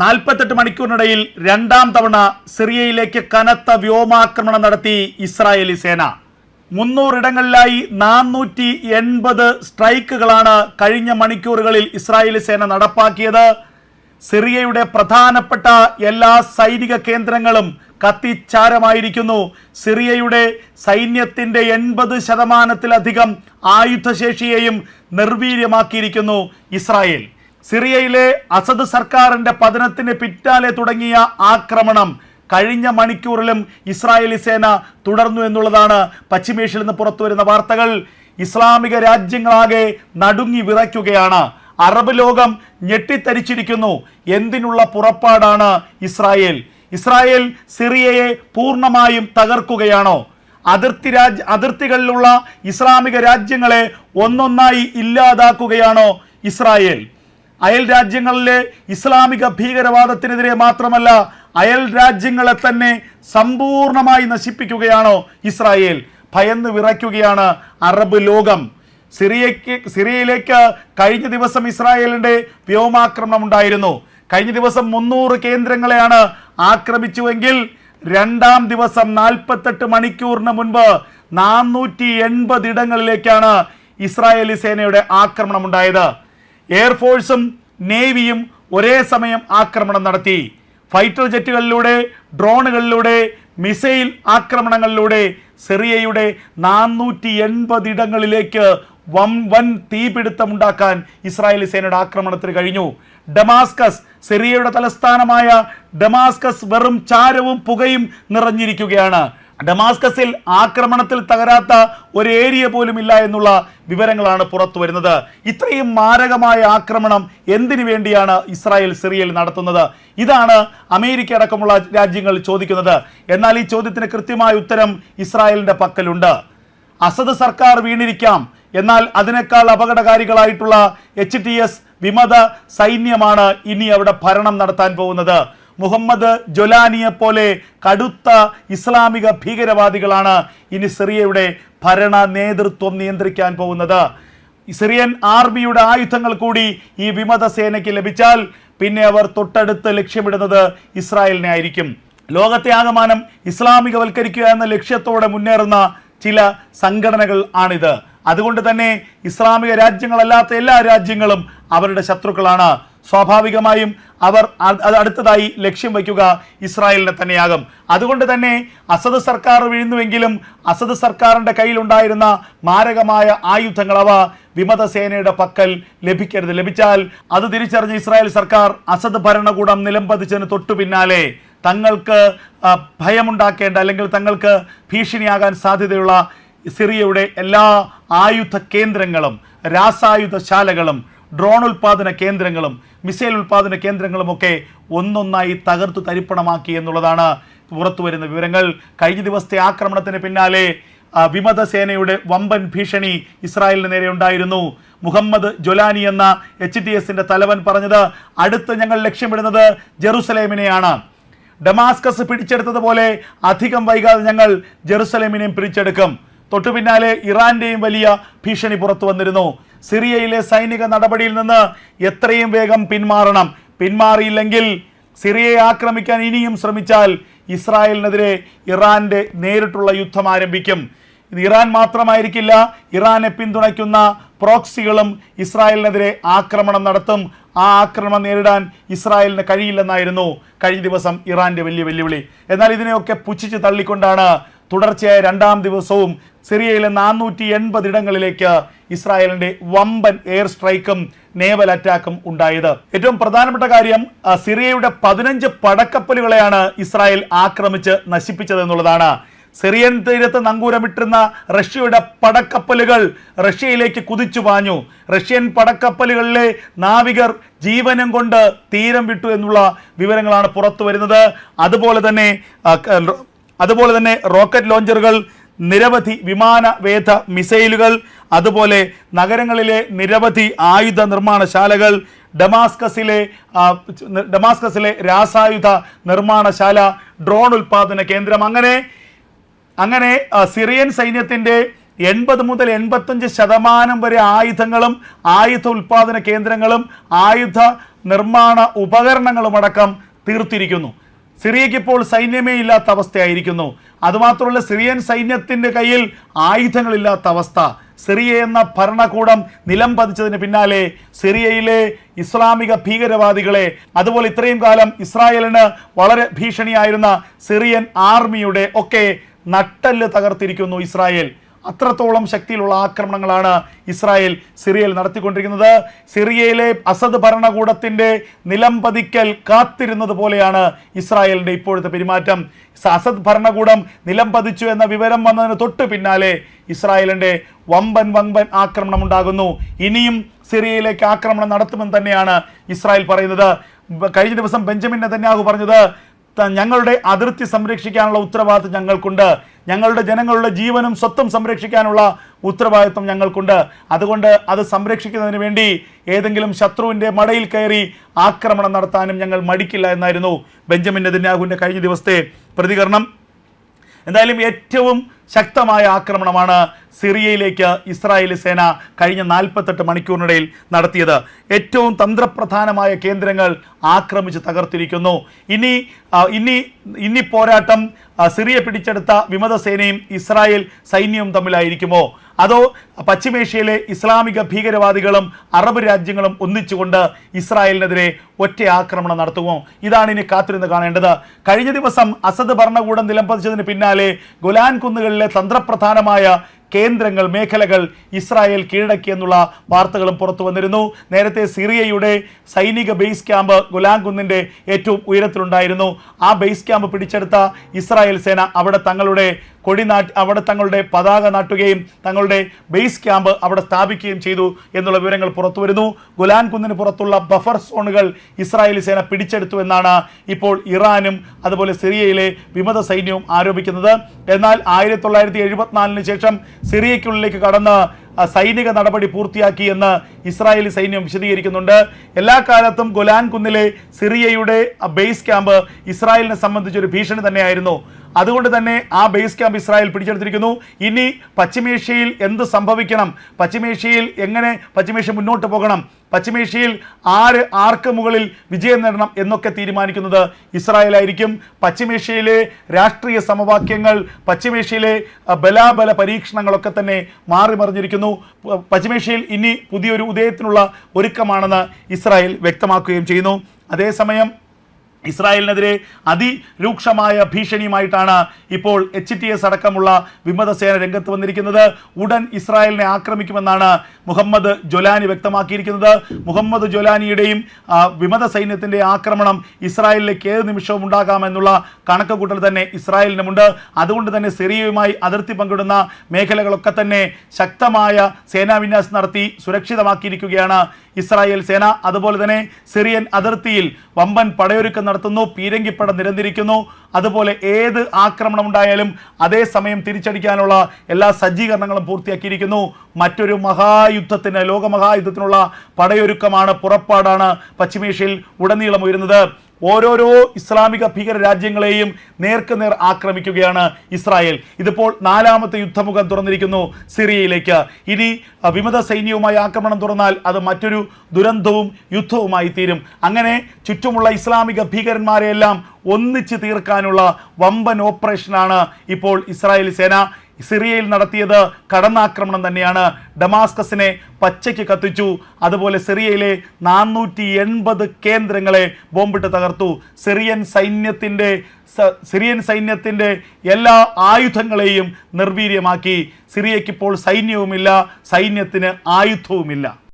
നാൽപ്പത്തെട്ട് മണിക്കൂറിനിടയിൽ രണ്ടാം തവണ സിറിയയിലേക്ക് കനത്ത വ്യോമാക്രമണം നടത്തി ഇസ്രായേലി സേന. മുന്നൂറിടങ്ങളിലായി നാനൂറ്റി എൺപത് സ്ട്രൈക്കുകളാണ് കഴിഞ്ഞ മണിക്കൂറുകളിൽ ഇസ്രായേലി സേന നടപ്പാക്കിയത്. സിറിയയുടെ പ്രധാനപ്പെട്ട എല്ലാ സൈനിക കേന്ദ്രങ്ങളും കത്തിച്ചാരമായിരിക്കുന്നു. സിറിയയുടെ സൈന്യത്തിന്റെ എൺപത് ശതമാനത്തിലധികം ആയുധശേഷിയെയും നിർവീര്യമാക്കിയിരിക്കുന്നു ഇസ്രായേൽ. സിറിയയിലെ അസദ് സർക്കാരിന്റെ പതനത്തിന് പിറ്റാലെ തുടങ്ങിയ ആക്രമണം കഴിഞ്ഞ മണിക്കൂറിലും ഇസ്രായേലി സേന തുടർന്നു എന്നുള്ളതാണ് പശ്ചിമേഷ്യയിൽ നിന്ന് പുറത്തുവരുന്ന വാർത്തകൾ. ഇസ്ലാമിക രാജ്യങ്ങളാകെ നടുങ്ങി വിറയ്ക്കുകയാണ്. അറബ് ലോകം ഞെട്ടിത്തരിച്ചിരിക്കുന്നു. എന്തിനുള്ള പുറപ്പാടാണ് ഇസ്രായേൽ? ഇസ്രായേൽ സിറിയയെ പൂർണമായും തകർക്കുകയാണോ? അതിർത്തി രാജ് അതിർത്തികളിലുള്ള ഇസ്ലാമിക രാജ്യങ്ങളെ ഒന്നൊന്നായി ഇല്ലാതാക്കുകയാണോ ഇസ്രായേൽ? അയൽ രാജ്യങ്ങളിലെ ഇസ്ലാമിക ഭീകരവാദത്തിനെതിരെ മാത്രമല്ല അയൽ രാജ്യങ്ങളെ തന്നെ സമ്പൂർണമായി നശിപ്പിക്കുകയാണോ ഇസ്രായേൽ? ഭയന്ന് വിറയ്ക്കുകയാണ് അറബ് ലോകം. സിറിയയ്ക്ക് സിറിയയിലേക്ക് കഴിഞ്ഞ ദിവസം ഇസ്രായേലിന്റെ വ്യോമാക്രമണം ഉണ്ടായിരുന്നു. കഴിഞ്ഞ ദിവസം മുന്നൂറ് കേന്ദ്രങ്ങളെയാണ് ആക്രമിച്ചുവെങ്കിൽ രണ്ടാം ദിവസം നാൽപ്പത്തെട്ട് മണിക്കൂറിന് മുൻപ് നാനൂറ്റി എൺപത് ഇടങ്ങളിലേക്കാണ് ഇസ്രായേലി സേനയുടെ ആക്രമണം ഉണ്ടായത്. എയർഫോഴ്സും നേവിയും ഒരേ സമയം ആക്രമണം നടത്തി. ഫൈറ്റർ ജെറ്റുകളിലൂടെ ഡ്രോണുകളിലൂടെ മിസൈൽ ആക്രമണങ്ങളിലൂടെ സിറിയയുടെ നാനൂറ്റി എൺപത് ഇടങ്ങളിലേക്ക് വൻ വൻ തീപിടുത്തമുണ്ടാക്കാൻ ഇസ്രായേലി സേനയുടെ ആക്രമണത്തിന് കഴിഞ്ഞു. ഡമാസ്കസ് സിറിയയുടെ തലസ്ഥാനമായ ഡമാസ്കസ് വെറും ചാരവും പുകയും നിറഞ്ഞിരിക്കുകയാണ്. ഡമാസ്കസിൽ ആക്രമണത്തിൽ തകരാത്ത ഒരു ഏരിയ പോലും ഇല്ല എന്നുള്ള വിവരങ്ങളാണ് പുറത്തു വരുന്നത്. ഇത്രയും മാരകമായ ആക്രമണം എന്തിനു വേണ്ടിയാണ് ഇസ്രായേൽ സിറിയയിൽ നടത്തുന്നത്? ഇതാണ് അമേരിക്ക അടക്കമുള്ള രാജ്യങ്ങൾ ചോദിക്കുന്നത്. എന്നാൽ ഈ ചോദ്യത്തിന് കൃത്യമായ ഉത്തരം ഇസ്രായേലിന്റെ പക്കലുണ്ട്. അസദ് സർക്കാർ വീണിരിക്കാം. എന്നാൽ അതിനേക്കാൾ അപകടകാരികളായിട്ടുള്ള എച്ച് ടി എസ് വിമത സൈന്യമാണ് ഇനി അവിടെ ഭരണം നടത്താൻ പോകുന്നത്. മുഹമ്മദ് ജൊലാനിയെ പോലെ കടുത്ത ഇസ്ലാമിക ഭീകരവാദികളാണ് ഇനി സിറിയയുടെ ഭരണ നേതൃത്വം നിയന്ത്രിക്കാൻ പോകുന്നത്. സിറിയൻ ആർമിയുടെ ആയുധങ്ങൾ കൂടി ഈ വിമത സേനയ്ക്ക് ലഭിച്ചാൽ പിന്നെ അവർ തൊട്ടടുത്ത് ലക്ഷ്യമിടുന്നത് ഇസ്രായേലിനെ ആയിരിക്കും. ലോകത്തെ ആകമാനം ഇസ്ലാമികവൽക്കരിക്കുക എന്ന ലക്ഷ്യത്തോടെ മുന്നേറുന്ന ചില സംഘടനകൾ ആണിത്. അതുകൊണ്ട് തന്നെ ഇസ്ലാമിക രാജ്യങ്ങളല്ലാത്ത എല്ലാ രാജ്യങ്ങളും അവരുടെ ശത്രുക്കളാണ്. സ്വാഭാവികമായും അവർ അടുത്തതായി ലക്ഷ്യം വയ്ക്കുക ഇസ്രായേലിനെ തന്നെയാകും. അതുകൊണ്ട് തന്നെ അസദ് സർക്കാർ വീഴുന്നുവെങ്കിലും അസദ് സർക്കാരിന്റെ കയ്യിലുണ്ടായിരുന്ന മാരകമായ ആയുധങ്ങൾ അവ വിമത സേനയുടെ പക്കൽ ലഭിക്കരുത്. ലഭിച്ചാൽ അത് തിരിച്ചറിഞ്ഞ ഇസ്രായേൽ സർക്കാർ അസദ് ഭരണകൂടം നിലംപതിച്ചതിന് തൊട്ടു പിന്നാലെ തങ്ങൾക്ക് ഭയമുണ്ടാക്കേണ്ട അല്ലെങ്കിൽ തങ്ങൾക്ക് ഭീഷണിയാകാൻ സാധ്യതയുള്ള സിറിയയുടെ എല്ലാ ആയുധ കേന്ദ്രങ്ങളും രാസായുധശാലകളും ഡ്രോൺ ഉൽപാദന കേന്ദ്രങ്ങളും മിസൈൽ ഉൽപാദന കേന്ദ്രങ്ങളുമൊക്കെ ഒന്നൊന്നായി തകർത്തു തരിപ്പണമാക്കി എന്നുള്ളതാണ് പുറത്തു വരുന്ന വിവരങ്ങൾ. കഴിഞ്ഞ ദിവസത്തെ ആക്രമണത്തിന് പിന്നാലെ വിമത സേനയുടെ വമ്പൻ ഭീഷണി ഇസ്രായേലിന് നേരെ ഉണ്ടായിരുന്നു. മുഹമ്മദ് ജൊലാനി എന്ന എച്ച് ഡി എസിന്റെ തലവൻ പറഞ്ഞത് അടുത്ത് ഞങ്ങൾ ലക്ഷ്യമിടുന്നത് ജെറുസലേമിനെയാണ്. ഡമാസ്കസ് പിടിച്ചെടുത്തതുപോലെ അധികം വൈകാതെ ഞങ്ങൾ ജെറുസലേമിനെയും പിടിച്ചെടുക്കും. തൊട്ടു പിന്നാലെ ഇറാന്റെയും വലിയ ഭീഷണി പുറത്തു വന്നിരുന്നു. സിറിയയിലെ സൈനിക നടപടിയിൽ നിന്ന് എത്രയും വേഗം പിന്മാറണം. പിന്മാറിയില്ലെങ്കിൽ സിറിയയെ ആക്രമിക്കാൻ ഇനിയും ശ്രമിച്ചാൽ ഇസ്രായേലിനെതിരെ ഇറാന്റെ നേരിട്ടുള്ള യുദ്ധം ആരംഭിക്കും. ഇത് ഇറാൻ മാത്രമായിരിക്കില്ല ഇറാനെ പിന്തുണയ്ക്കുന്ന പ്രോക്സികളും ഇസ്രായേലിനെതിരെ ആക്രമണം നടത്തും. ആ ആക്രമണം നേരിടാൻ ഇസ്രായേലിന് കഴിയില്ലെന്നായിരുന്നു കഴിഞ്ഞ ദിവസം ഇറാന്റെ വലിയ വെല്ലുവിളി. എന്നാൽ ഇതിനെയൊക്കെ പുച്ഛിച്ച് തള്ളിക്കൊണ്ടാണ് തുടർച്ചയായ രണ്ടാം ദിവസവും സിറിയയിലെ നാനൂറ്റി എൺപത് ഇടങ്ങളിലേക്ക് ഇസ്രായേലിന്റെ വമ്പൻ എയർ സ്ട്രൈക്കും നേവൽ അറ്റാക്കും ഉണ്ടായത്. ഏറ്റവും പ്രധാനപ്പെട്ട കാര്യം സിറിയയുടെ പതിനഞ്ച് പടക്കപ്പലുകളെയാണ് ഇസ്രായേൽ ആക്രമിച്ച് നശിപ്പിച്ചത് എന്നുള്ളതാണ്. സിറിയൻ തീരത്ത് നങ്കൂരമിട്ടിരുന്ന റഷ്യയുടെ പടക്കപ്പലുകൾ റഷ്യയിലേക്ക് കുതിച്ചു പാഞ്ഞു. റഷ്യൻ പടക്കപ്പലുകളിലെ നാവികർ ജീവനം കൊണ്ട് തീരം വിട്ടു എന്നുള്ള വിവരങ്ങളാണ് പുറത്തു വരുന്നത്. അതുപോലെ തന്നെ അതുപോലെ തന്നെ റോക്കറ്റ് ലോഞ്ചറുകൾ നിരവധി വിമാനവേധ മിസൈലുകൾ അതുപോലെ നഗരങ്ങളിലെ നിരവധി ആയുധ നിർമ്മാണശാലകൾ ഡമാസ്കസിലെ ഡമാസ്കസിലെ രാസായുധ നിർമ്മാണശാല ഡ്രോൺ ഉൽപാദന കേന്ദ്രം അങ്ങനെ അങ്ങനെ സിറിയൻ സൈന്യത്തിന്റെ എൺപത് മുതൽ എൺപത്തഞ്ച് ശതമാനം വരെ ആയുധങ്ങളും ആയുധ ഉൽപാദന കേന്ദ്രങ്ങളും ആയുധ നിർമ്മാണ ഉപകരണങ്ങളുമടക്കം തീർത്തിരിക്കുന്നു. സിറിയയ്ക്ക് ഇപ്പോൾ സൈന്യമേ ഇല്ലാത്ത അവസ്ഥയായിരിക്കുന്നു. അതുമാത്രമല്ല സിറിയൻ സൈന്യത്തിന്റെ കയ്യിൽ ആയുധങ്ങളില്ലാത്ത അവസ്ഥ. സിറിയ എന്ന ഭരണകൂടം നിലം പതിച്ചതിന് പിന്നാലെ സിറിയയിലെ ഇസ്ലാമിക ഭീകരവാദികളെ അതുപോലെ ഇത്രയും കാലം ഇസ്രായേലിന് വളരെ ഭീഷണിയായിരുന്ന സിറിയൻ ആർമിയുടെ ഒക്കെ നട്ടൽ തകർത്തിരിക്കുന്നു ഇസ്രായേൽ. അത്രത്തോളം ശക്തിയിലുള്ള ആക്രമണങ്ങളാണ് ഇസ്രായേൽ സിറിയയിൽ നടത്തിക്കൊണ്ടിരിക്കുന്നത്. സിറിയയിലെ അസദ് ഭരണകൂടത്തിന്റെ നിലംപതിക്കൽ കാത്തിരുന്നത് പോലെയാണ് ഇസ്രായേലിന്റെ ഇപ്പോഴത്തെ പെരുമാറ്റം. അസദ് ഭരണകൂടം നിലം പതിച്ചു എന്ന വിവരം വന്നതിന് തൊട്ട് പിന്നാലെ ഇസ്രായേലിന്റെ വമ്പൻ വമ്പൻ ആക്രമണം ഉണ്ടാകുന്നു. ഇനിയും സിറിയയിലേക്ക് ആക്രമണം നടത്തുമെന്ന് തന്നെയാണ് ഇസ്രായേൽ പറയുന്നത്. കഴിഞ്ഞ ദിവസം ബെഞ്ചമിൻ നെതന്യാഹു പറഞ്ഞത് ഞങ്ങളുടെ അതിർത്തി സംരക്ഷിക്കാനുള്ള ഉത്തരവാദിത്വം ഞങ്ങൾക്കുണ്ട്. ഞങ്ങളുടെ ജനങ്ങളുടെ ജീവനും സ്വത്തും സംരക്ഷിക്കാനുള്ള ഉത്തരവാദിത്വം ഞങ്ങൾക്കുണ്ട്. അതുകൊണ്ട് അത് സംരക്ഷിക്കുന്നതിന് വേണ്ടി ഏതെങ്കിലും ശത്രുവിന്റെ മടയിൽ കയറി ആക്രമണം നടത്താനും ഞങ്ങൾ മടിക്കില്ല എന്നായിരുന്നു ബെഞ്ചമിൻ നെതന്യാഹുവിന്റെ കഴിഞ്ഞ ദിവസത്തെ പ്രതികരണം. എന്തായാലും ഏറ്റവും ശക്തമായ ആക്രമണമാണ് സിറിയയിലേക്ക് ഇസ്രായേലി സേന കഴിഞ്ഞ നാൽപ്പത്തെട്ട് മണിക്കൂറിനിടയിൽ നടത്തിയത്. ഏറ്റവും തന്ത്രപ്രധാനമായ കേന്ദ്രങ്ങൾ ആക്രമിച്ച് തകർത്തിരിക്കുന്നു. ഇനി ഇനി ഇനി പോരാട്ടം സിറിയ പിടിച്ചെടുത്ത വിമതസേനയും ഇസ്രായേൽ സൈന്യവും തമ്മിലായിരിക്കുമോ? അതോ പശ്ചിമേഷ്യയിലെ ഇസ്ലാമിക ഭീകരവാദികളും അറബ് രാജ്യങ്ങളും ഒന്നിച്ചുകൊണ്ട് ഇസ്രായേലിനെതിരെ ഒറ്റ ആക്രമണം നടത്തുമോ? ഇതാണ് ഇനി കാത്തിരുന്ന് കാണേണ്ടത്. കഴിഞ്ഞ ദിവസം അസദ് ഭരണകൂടം നിലംപതിച്ചതിന് പിന്നാലെ ഗുലാൻ കുന്നുകളിലെ തന്ത്രപ്രധാനമായ കേന്ദ്രങ്ങൾ മേഖലകൾ ഇസ്രായേൽ കീഴടക്കി എന്നുള്ള വാർത്തകളും പുറത്തു വന്നിരുന്നു. നേരത്തെ സിറിയയുടെ സൈനിക ബേസ് ക്യാമ്പ് ഗുലാൻ കുന്നിന്റെ ഏറ്റവും ഉയരത്തിലുണ്ടായിരുന്നു. ആ ബേസ് ക്യാമ്പ് പിടിച്ചെടുത്ത ഇസ്രായേൽ സേന അവിടെ തങ്ങളുടെ കൊടി നാട്ട് അവിടെ തങ്ങളുടെ പതാക നാട്ടുകയും തങ്ങളുടെ ബേസ് ക്യാമ്പ് അവിടെ സ്ഥാപിക്കുകയും ചെയ്തു എന്നുള്ള വിവരങ്ങൾ പുറത്തു വരുന്നു. ഗുലാൻ കുന്നിന് പുറത്തുള്ള ബഫർ സോണുകൾ ഇസ്രായേലി സേന പിടിച്ചെടുത്തു എന്നാണ് ഇപ്പോൾ ഇറാനും അതുപോലെ സിറിയയിലെ വിമത സൈന്യവും ആരോപിക്കുന്നത്. എന്നാൽ ആയിരത്തി തൊള്ളായിരത്തി ശേഷം സിറിയയ്ക്കുള്ളിലേക്ക് കടന്ന് സൈനിക നടപടി പൂർത്തിയാക്കി എന്ന് ഇസ്രായേലി സൈന്യം വിശദീകരിക്കുന്നുണ്ട്. എല്ലാ കാലത്തും ഗൊലാൻ കുന്നിലെ സിറിയയുടെ ബേസ് ക്യാമ്പ് ഇസ്രായേലിനെ സംബന്ധിച്ചൊരു ഭീഷണി തന്നെയായിരുന്നു. അതുകൊണ്ട് തന്നെ ആ ബേസ് ക്യാമ്പ് ഇസ്രായേൽ പിടിച്ചെടുത്തിരിക്കുന്നു. ഇനി പശ്ചിമേഷ്യയിൽ എന്ത് സംഭവിക്കണം? പശ്ചിമേഷ്യയിൽ എങ്ങനെ പശ്ചിമേഷ്യ മുന്നോട്ട് പോകണം? പശ്ചിമേഷ്യയിൽ ആര് ആർക്ക് മുകളിൽ വിജയം നേടണം എന്നൊക്കെ തീരുമാനിക്കുന്നത് ഇസ്രായേലായിരിക്കും. പശ്ചിമേഷ്യയിലെ രാഷ്ട്രീയ സമവാക്യങ്ങൾ പശ്ചിമേഷ്യയിലെ ബലാബല പരീക്ഷണങ്ങളൊക്കെ തന്നെ മാറി മറിഞ്ഞിരിക്കുന്നു. പശ്ചിമേഷ്യയിൽ ഇനി പുതിയൊരു ഉദയത്തിനുള്ള ഒരുക്കമാണെന്ന് ഇസ്രായേൽ വ്യക്തമാക്കുകയും ചെയ്യുന്നു. അതേസമയം ഇസ്രായേലിനെതിരെ അതിരൂക്ഷമായ ഭീഷണിയുമായിട്ടാണ് ഇപ്പോൾ എച്ച് ടി എസ് അടക്കമുള്ള വിമതസേന രംഗത്ത് വന്നിരിക്കുന്നത്. ഉടൻ ഇസ്രായേലിനെ ആക്രമിക്കുമെന്നാണ് മുഹമ്മദ് ജൊലാനി വ്യക്തമാക്കിയിരിക്കുന്നത്. മുഹമ്മദ് ജൊലാനിയുടെയും വിമത സൈന്യത്തിന്റെ ആക്രമണം ഇസ്രായേലിലേക്ക് ഏത് നിമിഷവും ഉണ്ടാകാമെന്നുള്ള കണക്ക് കൂട്ടൽ തന്നെ ഇസ്രായേലിനുമുണ്ട്. അതുകൊണ്ട് തന്നെ സിറിയയുമായി അതിർത്തി പങ്കിടുന്ന മേഖലകളൊക്കെ തന്നെ ശക്തമായ സേനാവിന്യാസം നടത്തി സുരക്ഷിതമാക്കിയിരിക്കുകയാണ് ഇസ്രായേൽ സേന. അതുപോലെ തന്നെ സിറിയൻ അതിർത്തിയിൽ വമ്പൻ പടയൊരുക്കം നടത്തുന്നു. പീരങ്കിപ്പട നിരന്നിരിക്കുന്നു. അതുപോലെ ഏത് ആക്രമണം ഉണ്ടായാലും അതേസമയം തിരിച്ചടിക്കാനുള്ള എല്ലാ സജ്ജീകരണങ്ങളും പൂർത്തിയാക്കിയിരിക്കുന്നു. മറ്റൊരു മഹായുദ്ധത്തിന് ലോകമഹായുദ്ധത്തിനുള്ള പടയൊരുക്കമാണ് പുറപ്പാടാണ് പശ്ചിമേഷ്യയിൽ ഉടനീളം ഉയരുന്നത്. ഓരോരോ ഇസ്ലാമിക ഭീകര രാജ്യങ്ങളെയും നേർക്ക് നേർ ആക്രമിക്കുകയാണ് ഇസ്രായേൽ. ഇതിപ്പോൾ നാലാമത്തെ യുദ്ധമുഖം തുറന്നിരിക്കുന്നു സിറിയയിലേക്ക്. ഇനി വിമത സൈന്യവുമായി ആക്രമണം തുറന്നാൽ അത് മറ്റൊരു ദുരന്തവും യുദ്ധവുമായി തീരും. അങ്ങനെ ചുറ്റുമുള്ള ഇസ്ലാമിക ഭീകരന്മാരെയെല്ലാം ഒന്നിച്ച് തീർക്കാനുള്ള വമ്പൻ ഓപ്പറേഷനാണ് ഇപ്പോൾ ഇസ്രായേൽ സേന. സിറിയയിൽ നടത്തിയത് കടന്നാക്രമണം തന്നെയാണ്. ഡമാസ്കസിനെ പച്ചയ്ക്ക് കത്തിച്ചു. അതുപോലെ സിറിയയിലെ നാനൂറ്റി എൺപത് കേന്ദ്രങ്ങളെ ബോംബിട്ട് തകർത്തു. സിറിയൻ സൈന്യത്തിന്റെ സിറിയൻ സൈന്യത്തിന്റെ എല്ലാ ആയുധങ്ങളെയും നിർവീര്യമാക്കി. സിറിയയ്ക്കിപ്പോൾ സൈന്യവുമില്ല സൈന്യത്തിന് ആയുധവുമില്ല.